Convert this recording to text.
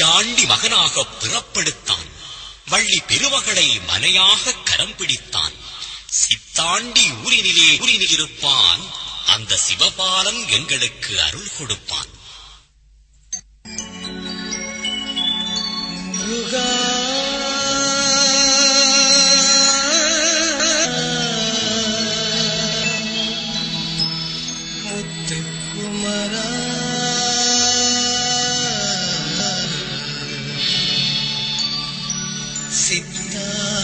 சாண்டி மகனாக பிறப்படுத்தான். வள்ளி பெருமகளை மனையாக கரம் பிடித்தான். சித்தாண்டி ஊரினிலே ஊரினிலிருப்பான் அந்த சிவபாலன் எங்களுக்கு அருள் கொடுப்பான். முருகா. முத்துக்குமரா. සිතා